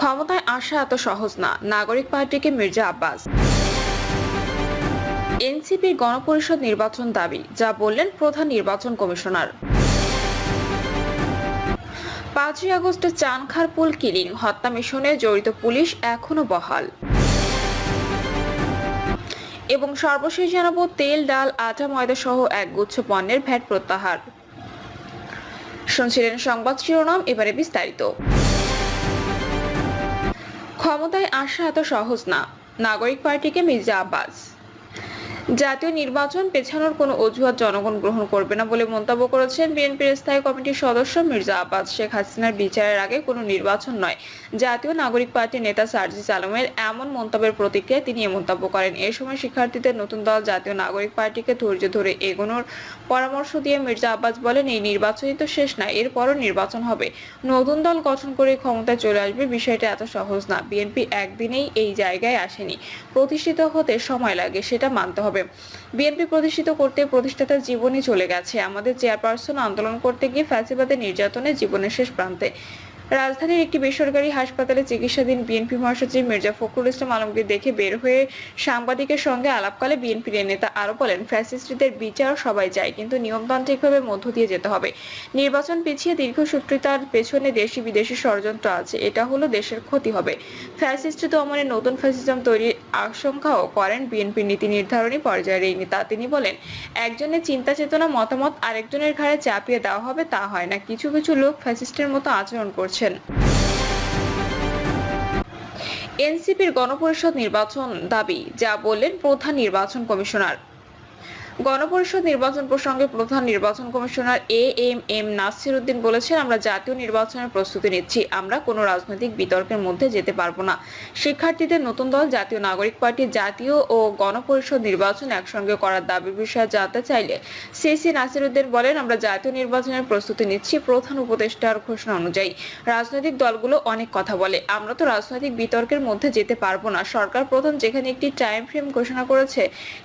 ক্ষমতায় আসা এত সহজ না। নাগরিক পার্টিকে মির্জা আব্বাস। এনসিপির গণপরিষদ নির্বাচন দাবি, যা বললেন প্রধান নির্বাচন কমিশনার। পাঁচই আগস্টে চানখারপুল কিলিং, হত্যা মিশনে জড়িত পুলিশ এখনও বহাল। এবং সর্বশেষ জানাব, তেল, ডাল, আটা ময়দা সহ একগুচ্ছ পণ্যের ভ্যাট প্রত্যাহার। শুনছিলেন সংবাদ শিরোনাম, এবারে বিস্তারিত। ক্ষমতায় আসা এত সহজ না। নাগরিক পার্টিকে মির্জা আব্বাস। জাতীয় নির্বাচন পেছানোর কোনো অজুহাত জনগণ গ্রহণ করবে না বলে মন্তব্য করেছেন বিএনপির স্থায়ী কমিটির সদস্য মির্জা আব্বাস। শেখ হাসিনার বিচারের আগে কোনো নির্বাচন নয়। জাতীয় নাগরিক পার্টির নেতা সার্জিস আলমের এমন মন্তব্যের প্রতিক্রিয়ায় তিনি এ মন্তব্য করেন। এ সময় শিক্ষার্থীদের নতুন দল জাতীয় নাগরিক পার্টিকে ধৈর্য ধরে এগোনোর পরামর্শ দিয়ে মির্জা আব্বাস বলেন, এই নির্বাচনই তো শেষ না, এরপরও নির্বাচন হবে। নতুন দল গঠন করে ক্ষমতায় চলে আসবে বিষয়টা এত সহজ না। বিএনপি একদিনেই এই জায়গায় আসেনি। প্রতিষ্ঠিত হতে সময় লাগে, সেটা মানতে হবে। বিএনপি প্রতিষ্ঠিত করতে প্রতিষ্ঠাতার জীবনই চলে গেছে। আমাদের চেয়ারপারসন আন্দোলন করতে গিয়ে ফ্যাসিবাদের নির্যাতনে জীবনের শেষ প্রান্তে। রাজধানীর একটি বেসরকারি হাসপাতালে চিকিৎসাধীন বিএনপি মহাসচিব মির্জা ফখরুল ইসলাম আলমকে দেখে বের হয়ে সাংবাদিকের সঙ্গে আলাপকালে বিএনপির নেতা আরও বলেন, ফ্যাসিস্টদের বিচার সবাই চায়, কিন্তু নিয়মতান্ত্রিকভাবে মধ্য দিয়ে যেতে হবে। নির্বাচন পিছিয়ে দীর্ঘ দীর্ঘসূত্রিতার পেছনে দেশি বিদেশি ষড়যন্ত্র আছে। এটা হলো দেশের ক্ষতি হবে। ফ্যাসিস্ট দমনে নতুন ফ্যাসিজম তৈরির আশঙ্কাও করেন বিএনপির নীতি নির্ধারণী পর্যায়ের এই নেতা। তিনি বলেন, একজনের চিন্তা চেতনা, মতামত আরেকজনের ঘাড়ে চাপিয়ে দেওয়া হবে তা হয় না। কিছু কিছু লোক ফ্যাসিস্টের মতো আচরণ করছেন। এনসিপির গণপরিষদ নির্বাচন দাবি, যা বললেন প্রধান নির্বাচন কমিশনার। গণপরিষদ নির্বাচন প্রসঙ্গে প্রধান নির্বাচন commissioner A M M Nasir Uddin বলেছেন, আমরা জাতীয় নির্বাচনের প্রস্তুতি নিচ্ছি। আমরা কোনো রাজনৈতিক বিতর্কের মধ্যে যেতে পারব না। শিক্ষার্থীদের নতুন দল, জাতীয় নাগরিক পার্টি, জাতীয় ও গণপরিষদ নির্বাচন একসঙ্গে করার দাবির বিষয়ে জানতে চাইলে সিসি নাসির উদ্দিন বলেন, আমরা জাতীয় নির্বাচনের প্রস্তুতি নিচ্ছি প্রধান উপদেষ্টার ঘোষণা অনুযায়ী। রাজনৈতিক দলগুলো অনেক কথা বলে। আমরা তো রাজনৈতিক বিতর্কের মধ্যে যেতে পারব না। সরকার প্রধান যেখানে একটি টাইম ফ্রেম ঘোষণা করেছে,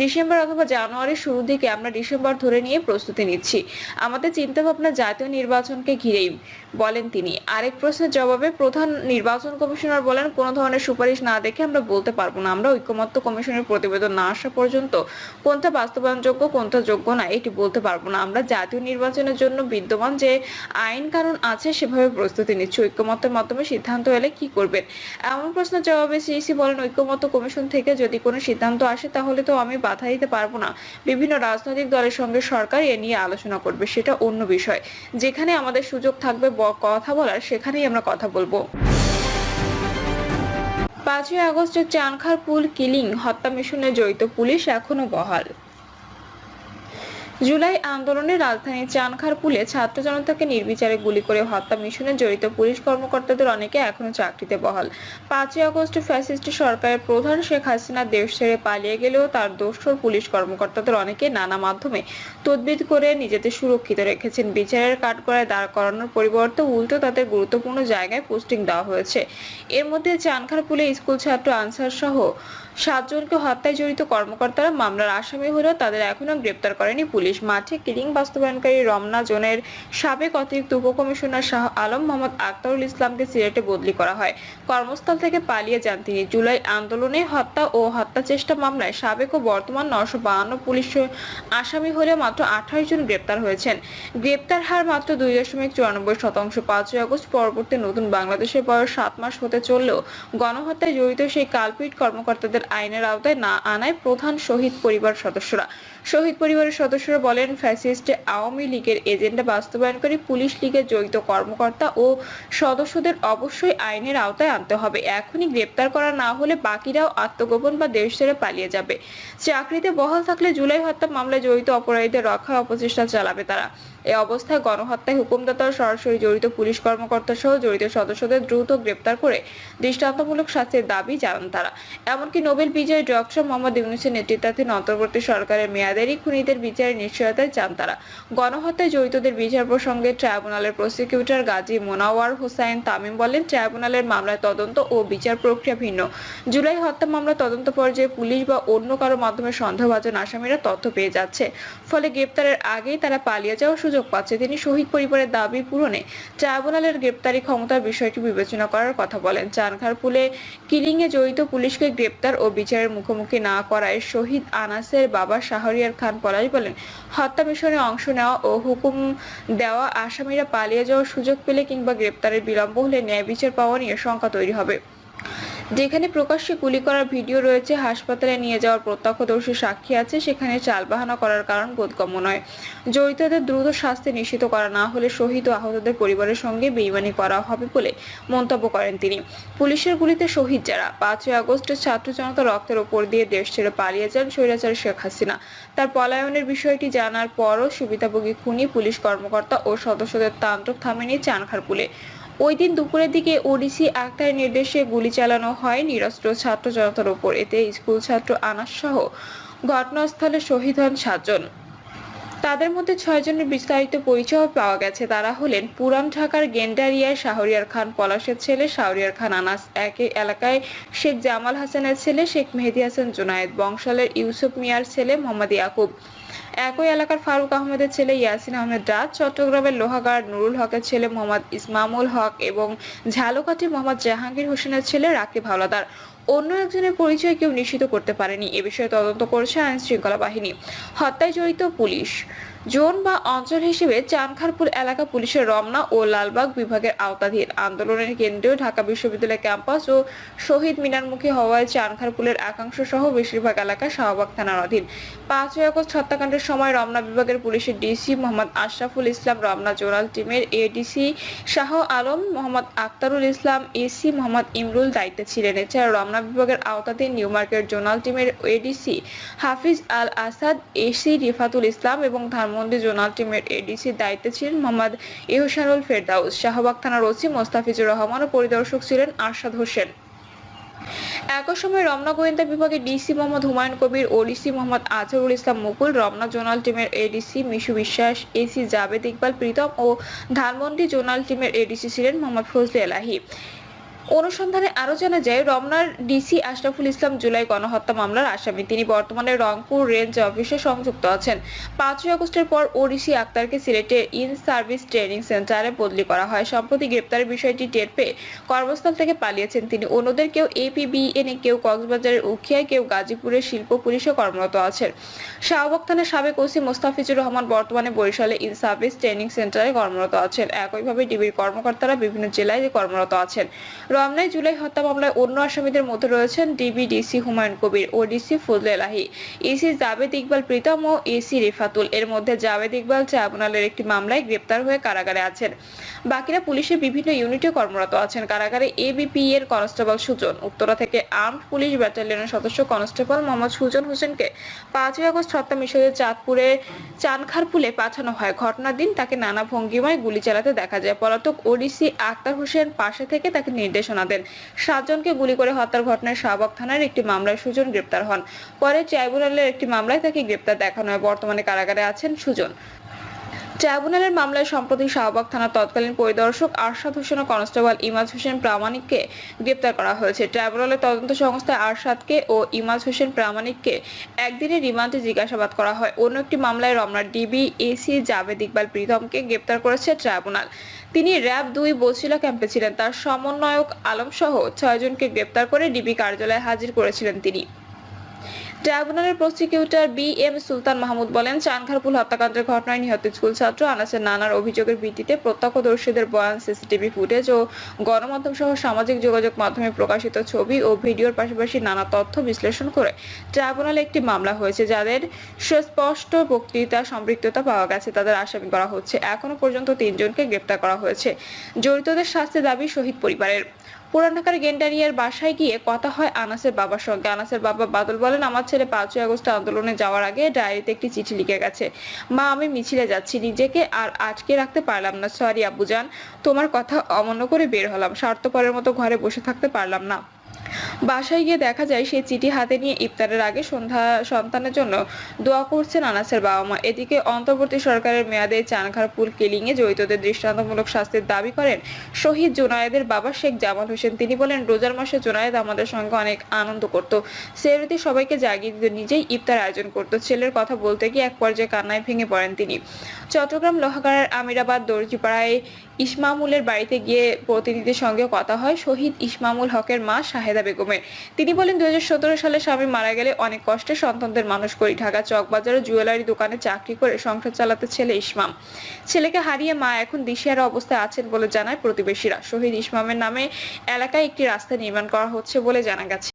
ডিসেম্বর অথবা জানুয়ারি শুরুর দিকে আমরা ডিসেম্বর ধরে নিয়ে প্রস্তুতি নিচ্ছি। আমাদের চিন্তাভাবনা জাতীয় নির্বাচনকে ঘিরেই বলেন তিনি। আরেক প্রশ্নের জবাবে প্রধান নির্বাচন কমিশনার বলেন, কোনো ধরনের সুপারিশ না দেখে আমরা বলতে পারব না। আমরা ঐকমত্য কমিশনের প্রতিবেদন না আসা পর্যন্ত কোনটা বাস্তবায়নযোগ্য, কোনটা যোগ্য না, এটি বলতে পারব না। আমরা জাতীয় নির্বাচনের জন্য বিদ্যমান যে আইন কানুন আছে, সেভাবে প্রস্তুতি নিচ্ছি। ঐক্যমত্যের মাধ্যমে সিদ্ধান্ত এলে কি করবেন? এমন প্রশ্নের জবাবে সিইসি বলেন ঐক্যমত্য কমিশন থেকে যদি কোনো সিদ্ধান্ত আসে, তাহলে তো আমি বাধা দিতে পারব না। বিভিন্ন রাজনৈতিক দলের সঙ্গে সরকার এ নিয়ে আলোচনা করবে, সেটা অন্য বিষয়। যেখানে আমাদের সুযোগ থাকবে কথা বলার সেখানেই আমরা কথা বলব। পাঁচই আগস্টের চানখার পুল কিলিং, হত্যা মিশনে জড়িত পুলিশ এখনও বহাল। জুলাই আন্দোলনে রাজধানীর চানখারপুলে ছাত্র জনতাকে নির্বিচারে গুলি করে হত্যা মিশনে জড়িত পুলিশ কর্মকর্তাদের অনেকে এখনও চাকরিতে বহাল। পাঁচই আগস্ট ফ্যাসিস্ট সরকারের প্রধান শেখ হাসিনা দেশ ছেড়ে পালিয়ে গেলেও তার দোসর পুলিশ কর্মকর্তাদের অনেকে নানা মাধ্যমে তদবির করে নিজেদের সুরক্ষিত রেখেছেন। বিচারের কাঠগড়ায় দাঁড় করানোর পরিবর্তে উল্টো তাদের গুরুত্বপূর্ণ জায়গায় পোস্টিং দেওয়া হয়েছে। এর মধ্যে চানখারপুলে স্কুল ছাত্র আনসার সহ সাতজনকে হত্যায় জড়িত কর্মকর্তারা মামলার আসামি হলেও তাদের এখনও গ্রেপ্তার করেনি পুলিশ। মাঠে কিলিং বাস্তবায়নকারী রমনা জোনের সাবেক অতিরিক্ত উপকমিশনার শাহ আলম মোহাম্মদ আক্তারুল ইসলামকে সিলেটে বদলি করা হয়। কর্মস্থল থেকে পালিয়ে যান তিনি। জুলাই আন্দোলনে হত্যা ও হত্যা চেষ্টা মামলায় সাবেক ও বর্তমান নশো বাহান্ন পুলিশ আসামি হলেও মাত্র আঠাশ জন গ্রেপ্তার হয়েছেন। গ্রেপ্তার হার মাত্র দুই দশমিক চুরানব্বই শতাংশ। পাঁচই আগস্ট পরবর্তী নতুন বাংলাদেশের বয়স সাত মাস হতে চললেও গণহত্যায় জড়িত সেই কালপিট কর্মকর্তাদের আইনের আওতায় না আনায় প্রধান শহীদ পরিবার সদস্যরা। শহীদ পরিবারের সদস্যরা বলেন, ফ্যাসিস্ট আওয়ামী লীগের এজেন্ডা বাস্তবায়নকারী পুলিশ লীগের জড়িত কর্মকর্তা ও সদস্যদের অবশ্যই আইনের আওতায় আনতে হবে। এখনই গ্রেপ্তার করা না হলে বাকিরাও আত্মগোপন বা দেশ ছেড়ে পালিয়ে যাবে। চাকরিতে বহাল থাকলে জুলাই হত্যা মামলায় জড়িত অপরাধীদের রক্ষার অপচেষ্টা চালাবে তারা। এই অবস্থায় গণহত্যায় হুকুমদাতা সরাসরি জড়িত পুলিশ কর্মকর্তা সহ জড়িত সদস্যদের দ্রুত গ্রেপ্তার করে দৃষ্টান্তমূলক শাস্তির দাবি জানান তারা। এমনকি নোবেল বিজয়ী ডক্টর মোহাম্মদ ইউনুসের নেতৃত্বাধীন অন্তর্বর্তী সরকারের মেয়াদেরই খুনিদের বিচারের নিশ্চয়তায় চান তারা। গণহত্যায় জড়িতদের বিচার প্রসঙ্গে ট্রাইব্যুনালের প্রসিকিউটর গাজী মোনাওয়ার হোসাইন তামিম বলেন, ট্রাইব্যুনালের মামলায় তদন্ত ও বিচার প্রক্রিয়া ভিন্ন। জুলাই হত্যা মামলা তদন্ত পর্যায়ে পুলিশ বা অন্য কারও মাধ্যমে সন্দেহভাজন আসামিরা তথ্য পেয়ে যাচ্ছে। ফলে গ্রেপ্তারের আগেই তারা পালিয়ে যাওয়ার সুযোগ সুযোগ পাচ্ছে। তিনি শহীদ পরিবারের দাবি পূরণে ট্রাইব্যুনালের গ্রেপ্তারি ক্ষমতার বিষয়টি বিবেচনা করার কথা বলেন। চানখারপুলে কিলিংয়ে জড়িত পুলিশকে গ্রেপ্তার ও বিচারের মুখোমুখি না করায় শহীদ আনাসের বাবা শাহরিয়ার খান পলাশ বলেন, হত্যা মিশনে অংশ নেওয়া ও হুকুম দেওয়া আসামিরা পালিয়ে যাওয়ার সুযোগ পেলে কিংবা গ্রেপ্তারের বিলম্ব হলে ন্যায় বিচার পাওয়া নিয়ে শঙ্কা তৈরি হবে। যেখানে প্রকাশ্যে গুলি করার ভিডিও রয়েছে, হাসপাতালে নিয়ে যাওয়ার প্রত্যক্ষদর্শী সাক্ষী আছে, সেখানে চালবাহানা করার কারণ বোধগম্য নয়। জড়িতদের দ্রুত শাস্তি নিশ্চিত করা না হলে শহীদ ও আহতদের পরিবারের সঙ্গে বেইমানি করা হবে বলে মন্তব্য করেন তিনি। পুলিশের গুলিতে শহীদ যারা, পাঁচই আগস্টে ছাত্র জনতা রক্তের ওপর দিয়ে দেশ ছেড়ে পালিয়ে যান স্বৈরাচার শেখ হাসিনা। তার পলায়নের বিষয়টি জানার পরও সুবিধাভোগী খুনি, পুলিশ কর্মকর্তা ও সদস্যদের তান্ত্রিক থামেনি চানখারপুলে। ওই দিন দুপুরের দিকে ওডিসি আক্তারের নির্দেশে গুলি চালানো হয় নিরস্ত্র ছাত্র জনতার ওপর। এতে স্কুল ছাত্র আনাস সহ ঘটনাস্থলে শহীদ হন সাতজন। তাদের মধ্যে ছয়জনের বিস্তারিত পরিচয় পাওয়া গেছে। তারা হলেন পুরান ঢাকার গেন্ডারিয়ায় শাহরিয়ার খান পলাশের ছেলে, শাহরিয়ার খান আনাস। একই এলাকায় শেখ জামাল হাসানের ছেলে, শেখ মেহেদি হাসান জুনায়েদ। বংশালের ইউসুফ মিয়ার ছেলে মোহাম্মদ ইয়াকুব। একই এলাকার ফারুক আহমেদের ছেলে ইয়াসিন আহমেদ রাজ, চট্টগ্রামের লোহাগার নুরুল হকের ছেলে মোহাম্মদ ইসমামুল হক এবং ঝালকাঠি মোহাম্মদ জাহাঙ্গীর হোসেনের ছেলে রাকিব হাওলাদার। অন্য একজনের পরিচয় কেউ নিশ্চিত করতে পারেনি। এ বিষয়ে তদন্ত করছে আইন শৃঙ্খলা বাহিনী। হত্যায় জড়িত পুলিশ। জোন বা অঞ্চল হিসেবে চানখারপুর এলাকা পুলিশের রমনা ও লালবাগ বিভাগের আওতাধীন। আন্দোলনের কেন্দ্রীয় ঢাকা বিশ্ববিদ্যালয় ক্যাম্পাস ও শহীদ মিনারমুখী হওয়ায় চানখারপুলের একাংশ সহ বেশিরভাগ এলাকা শাহবাগ থানার অধীন। পাঁচই আগস্ট হত্যাকাণ্ডের সময় রমনা বিভাগের পুলিশের ডিসি মোহাম্মদ আশরাফুল ইসলাম, রমনা জোনাল টিমের এডিসি শাহ আলম, মোহাম্মদ আক্তারুল ইসলাম, এসি মোহাম্মদ ইমরুল দায়িত্বে ছিলেন। এছাড়া রমনা বিভাগের আওতাধীন নিউ মার্কেট জোনাল টিমের এডিসি হাফিজ আল আসাদ, এসি রিফাতুল ইসলাম এবং ধানমন্ডি জোনাল টিমের এডিসি দায়িত্বে ছিলেন মোহাম্মদ ইহসানুল ফেরদাউস। শাহবাগ থানার ওসি মোস্তাফিজুর রহমান ও পরিদর্শক ছিলেন আরশাদ হোসেন। একই সময় রমনা গোয়েন্দা বিভাগের ডিসি মোহাম্মদ হুমায়ুন কবির ও ডিসি মোহাম্মদ আজহারুল ইসলাম মুকুল, রমনা জোনাল টিমের এডিসি মিশু বিশ্বাস এসি জাবেদ ইকবাল প্রীতম ও ধানমন্ডি জোনাল টিমের এডিসি ছিলেন মোহাম্মদ ফজলে এলাহি। অনুসন্ধানে আরও জানা যায়, রমনার ডিসি আশরাফুল ইসলাম জুলাই গণহত্যা মামলার আসামি। তিনি বর্তমানে রংপুর রেঞ্জ অফিসে সংযুক্ত আছেন। পাঁচই আগস্টের পর ওডিসি আক্তারকে সিলেটের ইন সার্ভিস ট্রেনিং সেন্টারে বদলি করা হয়। সম্প্রতি গ্রেপ্তারের বিষয়টি টের পেয়ে কর্মস্থল থেকে পালিয়েছেন তিনি। অন্যদের কেউ এপিবিএনে কেউ কক্সবাজারের উখিয়ায়, কেউ গাজীপুরের শিল্প পুলিশে কর্মরত আছেন। শাহবাগ থানার সাবেক ওসি মোস্তাফিজুর রহমান বর্তমানে বরিশালে ইন সার্ভিস ট্রেনিং সেন্টারে কর্মরত আছেন। একইভাবে ডিবির কর্মকর্তারা বিভিন্ন জেলায় কর্মরত আছেন। রমনায় জুলাই হত্যা মামলায় অন্য আসামিদের মধ্যে রয়েছেন ডিবি, ডিসি হুমায়ুন কবির ও ডিসি ফজলে এলাহি। ইসি জাবেদ ইকবাল প্রীতম ও এসি রিফাতুল। এর মধ্যে জাবেদ ইকবাল ট্রাইব্যুনালের একটি মামলায় গ্রেপ্তার হয়ে কারাগারে আছেন। বাকিরা পুলিশের বিভিন্ন ইউনিটে কর্মরত আছেন। কারাগারে এবিপি এর কনস্টেবল সুজন। উত্তরা থেকে আর্মড পুলিশ ব্যাটালিয়নের সদস্য কনস্টেবল মোহাম্মদ সুজন হোসেনকে পাঁচই আগস্ট হত্যা মিশরের চাঁদপুরে চানখারপুলে পাঠানো হয়। ঘটনার দিন তাকে নানা ভঙ্গিমায় গুলি চালাতে দেখা যায়। পলাতক ওডিসি আক্তার হোসেন পাশে থেকে তাকে নির্দেশনা দেন সাতজনকে গুলি করে হত্যার ঘটনায় শাহবাগ থানার একটি মামলায় সুজন গ্রেপ্তার হন। পরে ট্রাইব্যুনালের একটি মামলায় তাকে গ্রেপ্তার দেখানো হয়। বর্তমানে কারাগারে আছেন সুজন। ট্রাইব্যুনালের মামলায় সম্প্রতি শাহবাগ থানার তৎকালীন পরিদর্শক আরশাদ হোসেন ও কনস্টেবল ইমাজ হোসেন প্রামাণিককে গ্রেপ্তার করা হয়েছে। ট্রাইব্যুনালের তদন্ত সংস্থা আরশাদকে ও ইমাজ হোসেন প্রামাণিককে একদিনের রিমান্ডে জিজ্ঞাসাবাদ করা হয়। অন্য একটি মামলায় রমনার ডিবি এসি জাভেদ ইকবাল প্রীতমকে গ্রেপ্তার করেছে ট্রাইব্যুনাল। তিনি র্যাব দুই বছিলা ক্যাম্পে ছিলেন। তার সমন্বয়ক আলম সহ ছয়জনকে গ্রেপ্তার করে ডিবি কার্যালয়ে হাজির করেছিলেন তিনি। ট্রাইব্যুনালের prosecutor B M Sultan Mahmud বলেন, চানখারপুল হত্যাকাণ্ডের ঘটনায় নিহত স্কুল ছাত্র আনাসের নানার অভিযোগের ভিত্তিতে প্রত্যক্ষদর্শীদের বয়ান সিসিটিভি ফুটেজ ও গণমাধ্যম সহ সামাজিক যোগাযোগ মাধ্যমে প্রকাশিত ছবি ও ভিডিওর পাশাপাশি নানা তথ্য বিশ্লেষণ করে ট্রাইব্যুনালে একটি মামলা হয়েছে যাদের সুস্পষ্ট বক্তৃতা সম্পৃক্ততা পাওয়া গেছে, তাদের আসামি করা হচ্ছে। এখনও পর্যন্ত তিনজনকে গ্রেপ্তার করা হয়েছে। জড়িতদের শাস্তি দাবি শহীদ পরিবারের। পুরান ঢাকার গেন্ডারিয়ার বাসায় গিয়ে কথা হয় আনাসের বাবার সঙ্গে। আনাসের বাবা বাদল বলেন, আমার ছেলে পাঁচই আগস্ট আন্দোলনে যাওয়ার আগে ডায়েরিতে একটি চিঠি লিখে গেছে। মা, আমি মিছিলে যাচ্ছি। নিজেকে আর আটকে রাখতে পারলাম না। সরি আব্বুজান তোমার কথা অমান্য করে বের হলাম। স্বার্থপরের মতো ঘরে বসে থাকতে পারলাম না। বাসায় গিয়ে দেখা যায় সে চিঠি হাতে নিয়ে ইফতারের আগে সন্ধ্যা সন্তানের জন্য দোয়া করছেন আনাসের বাবা মা এদিকে অন্তর্বর্তী সরকারের মেয়াদে চানখারপুল কিলিংয়ে জড়িতদের দৃষ্টান্তমূলক শাস্তির দাবি করেন শহীদ জোনায়েদের বাবা শেখ জামাল হোসেন। তিনি বলেন, রোজার মাসে জোনায়েদ আমাদের সঙ্গে অনেক আনন্দ করত। সেরতি সবাইকে জাগিয়ে দিত নিজেই ইফতার আয়োজন করত। ছেলের কথা বলতে গিয়ে এক পর্যায়ে কান্নায় ভেঙে পড়েন তিনি। চট্টগ্রাম লোহাগাড়ার আমিরাবাদ দর্জিপাড়ায় ইসমামুলের বাড়িতে গিয়ে প্রতিনিধির সঙ্গে কথা হয়। শহীদ ইসমামুল হকের মা শাহেদা বেগমের। তিনি বলেন, দুই হাজার সতেরো সালে স্বামী মারা গেলে অনেক কষ্টে সন্তানদের মানুষ করি। ঢাকা চকবাজারে জুয়েলারি দোকানে চাকরি করে সংসার চালাতে ছেলে ইসমাম। ছেলেকে হারিয়ে মা এখন দিশেহারা অবস্থায় আছেন বলে জানায় প্রতিবেশীরা। শহীদ ইসমামের নামে এলাকায় একটি রাস্তা নির্মাণ করা হচ্ছে বলে জানা গেছে।